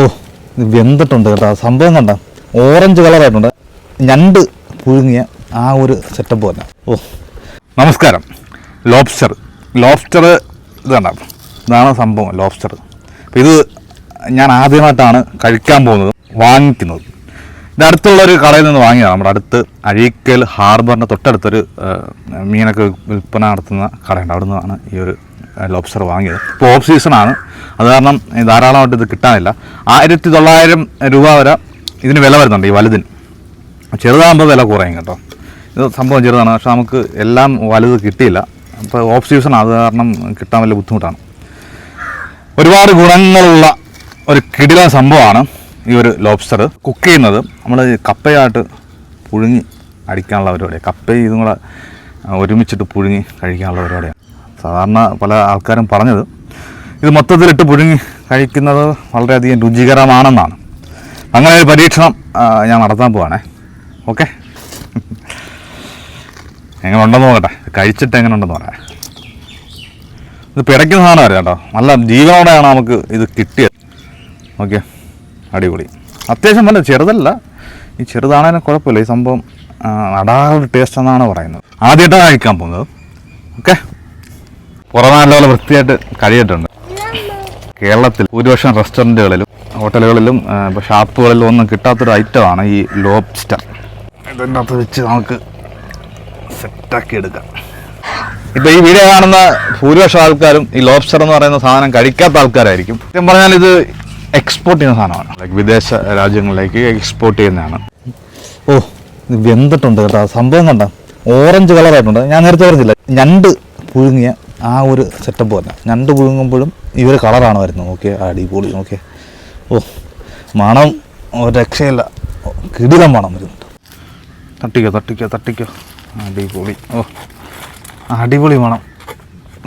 ഓ വെന്തിട്ടുണ്ട് കേട്ടോ. സംഭവം കണ്ട. ഓറഞ്ച് കളറായിട്ടുണ്ട്. ഞണ്ട് പുഴുങ്ങിയ ആ ഒരു സെറ്റപ്പ് തന്നെ. ഓ നമസ്കാരം. ലോബ്സ്റ്റർ ലോബ്സ്റ്റർ ഇതാണ്. ഇതാണ് സംഭവം ലോബ്സ്റ്റർ അപ്പോൾ ഇത് ഞാൻ ആദ്യമായിട്ടാണ് കഴിക്കാൻ പോകുന്നത് വാങ്ങിക്കുന്നത്. ഇത് അടുത്തുള്ള ഒരു കടയിൽ നിന്ന് വാങ്ങിയതാണ്. നമ്മുടെ അടുത്ത് അഴീക്കൽ ഹാർബറിന്റെ തൊട്ടടുത്തൊരു മീനൊക്കെ വിൽപ്പന നടത്തുന്ന കടയുണ്ട്. അവിടെ നിന്നാണ് ഈ ഒരു ലോബ്സ്റ്റർ വാങ്ങിയത് ഇപ്പോൾ ഓഫ് സീസണാണ് അത് കാരണം ധാരാളമായിട്ട് ഇത് കിട്ടാനില്ല. ആയിരത്തി തൊള്ളായിരം രൂപ വരെ ഇതിന് വില വരുന്നുണ്ട് ഈ വലുതിന്. ചെറുതാകുമ്പോൾ വില കുറയും കേട്ടോ. ഇത് സംഭവം ചെറുതാണ്. പക്ഷെ നമുക്ക് എല്ലാം വലുത് കിട്ടിയില്ല. അപ്പോൾ ഓഫ് സീസൺ അത് കാരണം കിട്ടാൻ വലിയ ബുദ്ധിമുട്ടാണ്. ഒരുപാട് ഗുണങ്ങളുള്ള ഒരു കിടില സംഭവമാണ് ഈ ഒരു ലോബ്സ്റ്റർ കുക്ക് ചെയ്യുന്നത്. നമ്മൾ കപ്പയായിട്ട് പുഴുങ്ങി അടിക്കാനുള്ള പരിപാടിയാണ് കപ്പയും ഇതും കൂടെ ഒരുമിച്ചിട്ട് പുഴുങ്ങി കഴിക്കാനുള്ള പരിപാടിയാണ് സാധാരണ പല ആൾക്കാരും പറഞ്ഞത്. ഇത് മൊത്തത്തിലിട്ട് പുഴുങ്ങി കഴിക്കുന്നത് വളരെയധികം രുചികരമാണെന്നാണ്. അങ്ങനെ ഒരു പരീക്ഷണം ഞാൻ നടത്താൻ പോവാണേ. ഓക്കെ? എങ്ങനെ ഉണ്ടെന്ന് നോക്കട്ടെ. കഴിച്ചിട്ട് എങ്ങനെ ഉണ്ടെന്ന് പറയാം. ഇത് പിടയ്ക്കുന്ന സാധനമായിരുന്നു കേട്ടോ. നല്ല ജീവനോടെയാണ് നമുക്ക് ഇത് കിട്ടിയത്. ഓക്കെ? അടിപൊളി. അത്യാവശ്യം നല്ല ചെറുതല്ല. ഈ ചെറുതാണേലും കുഴപ്പമില്ല. ഈ സംഭവം അടാറ് ടേസ്റ്റ് എന്നാണ് പറയുന്നത്. ആദ്യമായിട്ടാണ് കഴിക്കാൻ പോകുന്നത്. ഓക്കെ? പുറമെ നല്ലപോലെ വൃത്തിയായിട്ട് കഴിയിട്ടുണ്ട്. കേരളത്തിൽ ഭൂരിപക്ഷം റെസ്റ്റോറന്റുകളിലും ഹോട്ടലുകളിലും ഇപ്പോൾ ഷാപ്പുകളിലും ഒന്നും കിട്ടാത്തൊരു ഐറ്റമാണ് ഈ ലോബ്സ്റ്റർ ഇതിന്റെ അകത്ത് വെച്ച് നമുക്ക് സെറ്റാക്കി എടുക്കാം. ഇപ്പോൾ ഈ വീഡിയോ കാണുന്ന ഭൂരിപക്ഷം ആൾക്കാരും ഈ ലോബ്സ്റ്റർ എന്ന് പറയുന്ന സാധനം കഴിക്കാത്ത ആൾക്കാരായിരിക്കും. സത്യം പറഞ്ഞാൽ ഇത് എക്സ്പോർട്ട് ചെയ്യുന്ന സാധനമാണ്. ലൈക്ക് വിദേശ രാജ്യങ്ങളിലേക്ക് എക്സ്പോർട്ട് ചെയ്യുന്നതാണ്. ഓ ഇത് വെന്തിട്ടുണ്ട് കേട്ടോ. സംഭവം കണ്ട. ഓറഞ്ച് കളറായിട്ടുണ്ട് ഞാൻ നേരത്തെ പറഞ്ഞില്ല ഞണ്ട് പുഴുങ്ങിയ ആ ഒരു സെറ്റപ്പ് തന്നെ. ഞണ്ട് പുഴുങ്ങുമ്പോഴും ഒരു കളറാണ് വരുന്നത് ഓക്കെ അടിപൊളി ഓക്കെ ഓ മണം ഒരു രക്ഷയില്ല. കിടിലം മണം വരുന്നുണ്ട്. തട്ടിക്കോ തട്ടിക്കോ തട്ടിക്കോ. അടിപൊളി. ഓ അടിപൊളി മണം.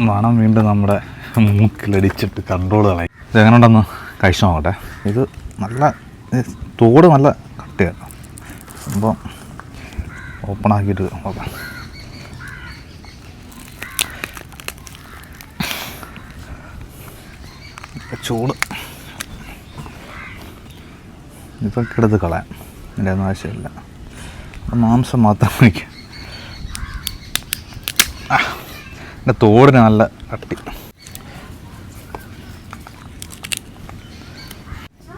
മണം വീണ്ടും നമ്മുടെ മൂക്കിലടിച്ചിട്ട് കൺട്രോൾ കളയും. ഇത് എങ്ങനെ ഉണ്ടെന്ന് കഴിച്ചു നോക്കട്ടെ. ഇത് നല്ല തോട് നല്ല കട്ടിയാണ് സംഭവം ഓപ്പൺ ആക്കിയിട്ട് നോക്കാം. ചൂട്. ഇതൊക്കെ എടുത്ത് കളയാം. എന്റെ ഒന്നും ആവശ്യമില്ല. മാംസം മാത്രം കഴിക്കാം. എന്റെ തോടിന് നല്ല കട്ടി.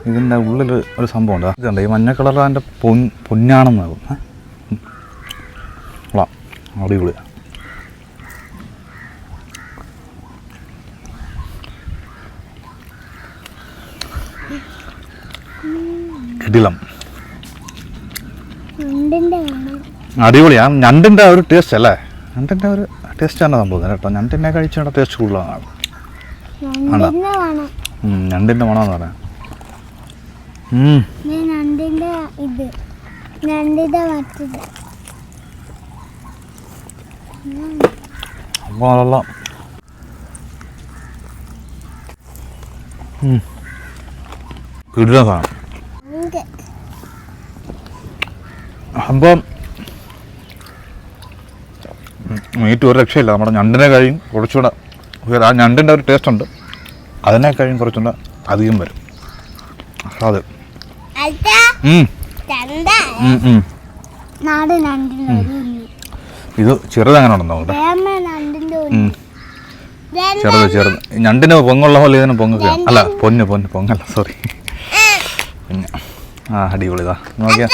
ഇതിന്റെ ഉള്ളിൽ ഒരു സംഭവം ഉണ്ട്. ഇതുണ്ട് ഈ മഞ്ഞ കളർ അതിന്റെ പൊൻ പൊന്നാണെന്നാകും കൊള്ളാം. അടിപൊളി കിടിലം അടിപൊളിയാ. ഞണ്ടിന്റെ ഒരു ടേസ്റ്റ് അല്ലേ? ഞണ്ടിന്റെ ഒരു ടേസ്റ്റ് ആണ് സംഭവം കേട്ടോ. ഞണ്ടിനെ കഴിച്ചാൽ ടേസ്റ്റ് കൂടുതലാണ് ഞണ്ടിന്റെ മണമെന്ന് പറയാം. ഉം, ഇത് സംഭവം ഇത് സംഭവം മീറ്റ് ഒരു രക്ഷയില്ല. നമ്മുടെ ഞണ്ടിനെ കഴിയും കുറച്ചുകൂടെ. ആ ഞണ്ടിന്റെ ഒരു ടേസ്റ്റ് ഉണ്ട്. അതിനെ കഴിയും കുറച്ചുകൂടെ അധികം വരും. അത്. ഇത് ചെറുതങ്ങനെ ഉണ്ടെന്നോ. ചെറുത് ചെറുത്. ഞണ്ടിന് പൊങ്ങുള്ള പോലെ ഇതിന് പൊങ്ങൊക്കെ അല്ല പൊന്ന് പൊന്ന് പൊങ്ങല്ല. സോറി പിന്നെ ആ അടിപൊളി ഇതാ. നോക്കിയാ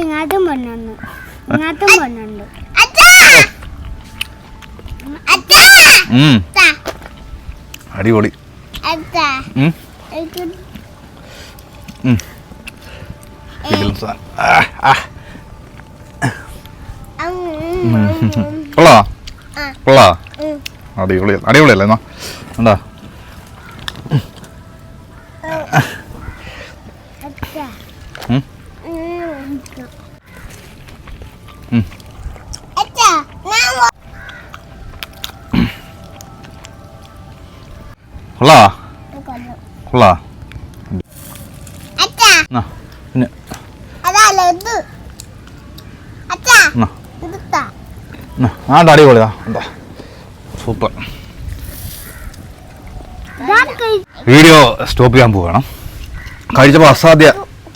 ഇങ്ങോട്ടും പൊണ്ണുണ്ട് ഇങ്ങോട്ടും പൊണ്ണുണ്ട് അടിപൊളി. കൊള്ളാ? കൊള്ളാ. അടിപൊളി അടിപൊളിയല്ലേ എന്നാ? എന്താ? കൊള്ളാ. കൊള്ളാ? പിന്നെ? ആ അടിപൊളിയാ. എന്താ? സൂപ്പർ വീഡിയോ സ്റ്റോപ്പ് ചെയ്യാൻ പോവുകയാണ് കഴിച്ചപ്പോൾ അസാധ്യ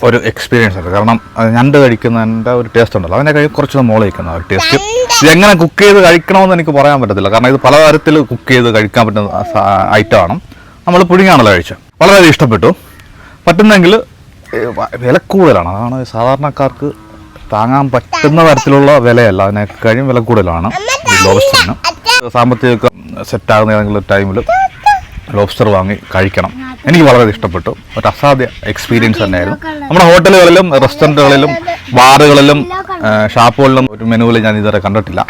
ഒരു എക്സ്പീരിയൻസ് ഉണ്ട് കാരണം ഞണ്ട് കഴിക്കുന്നതിന്റെ ഒരു ടേസ്റ്റ് ഉണ്ടല്ലോ. അതിനെ കഴിയും കുറച്ച് മോൾ കഴിക്കുന്ന ഒരു ടേസ്റ്റ് ഇത് എങ്ങനെ കുക്ക് ചെയ്ത് കഴിക്കണമെന്ന് എനിക്ക് പറയാൻ പറ്റത്തില്ല. കാരണം ഇത് പലതരത്തിൽ കുക്ക് ചെയ്ത് കഴിക്കാൻ പറ്റുന്ന ഐറ്റം ആണ്. നമ്മൾ പുഴുങ്ങിയാണല്ലോ കഴിച്ചത്. വളരെയധികം ഇഷ്ടപ്പെട്ടു. പറ്റുന്നെങ്കിൽ വില കൂടുതലാണ്. അതാണ് സാധാരണക്കാർക്ക് താങ്ങാൻ പറ്റുന്ന തരത്തിലുള്ള വിലയല്ല. അതിനെ കഴിയും വില കൂടുതലാണ്. ലോബസ്റ്ററിന്. സാമ്പത്തികമൊക്കെ സെറ്റാകുന്ന ഏതെങ്കിലും ടൈമിൽ ലോബ്സ്റ്റർ വാങ്ങി കഴിക്കണം. എനിക്ക് വളരെ ഇഷ്ടപ്പെട്ടു. ഒരു അസാധ്യ എക്സ്പീരിയൻസ് തന്നെയായിരുന്നു. നമ്മുടെ ഹോട്ടലുകളിലും റെസ്റ്റോറന്റുകളിലും ബാറുകളിലും ഷാപ്പുകളിലും ഒരു മെനുവിൽ ഞാൻ ഇതുവരെ കണ്ടിട്ടില്ല.